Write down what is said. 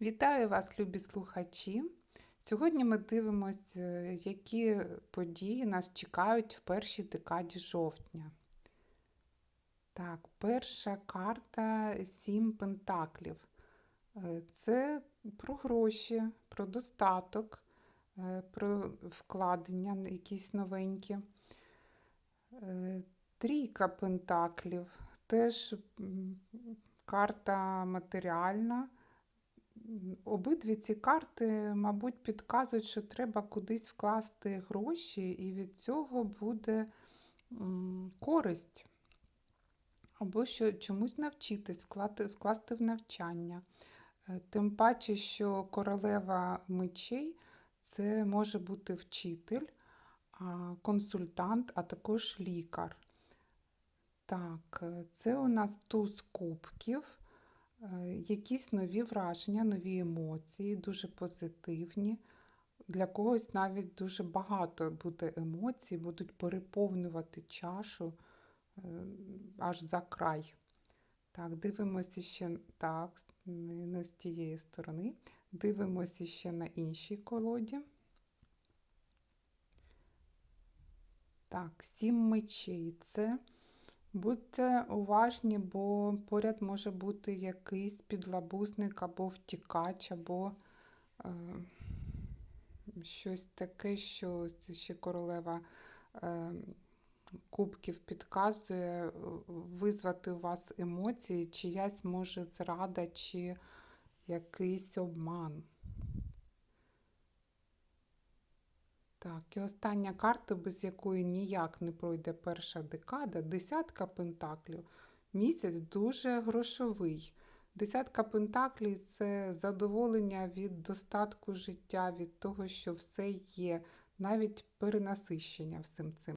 Вітаю вас, любі слухачі! Сьогодні ми дивимося, які події нас чекають в першій декаді жовтня. Так, перша карта Сім Пентаклів. Е, Це про гроші, про достаток, е, про вкладення якісь новенькі. Е, Трійка Пентаклів теж карта матеріальна. Обидві ці карти, мабуть, підказують, що треба кудись вкласти гроші, і від цього буде користь. Або що чомусь навчитись, вкласти, вкласти в навчання. Е, Тим паче, що королева мечей це може бути вчитель, консультант, а також лікар. Так, е, це у нас туз кубків. Е, Якісь нові враження, нові емоції, дуже позитивні. Для когось навіть дуже багато буде емоцій, будуть переповнювати чашу е, аж за край. Так, дивимося ще так, не з тієї сторони. Дивимося ще на іншій колоді. Так, сім мечей. Це Будьте уважні, бо поряд може бути якийсь підлабузник або втікач, або е, щось таке, що це ще королева е, кубків підказує, визвати у вас емоції, чиясь може зрада чи якийсь обман. Так, і остання карта, без якої ніяк не пройде перша декада, десятка пентаклів. Місяць дуже грошовий. Десятка пентаклів це задоволення від достатку життя, від того, що все є, навіть перенасищення всім цим.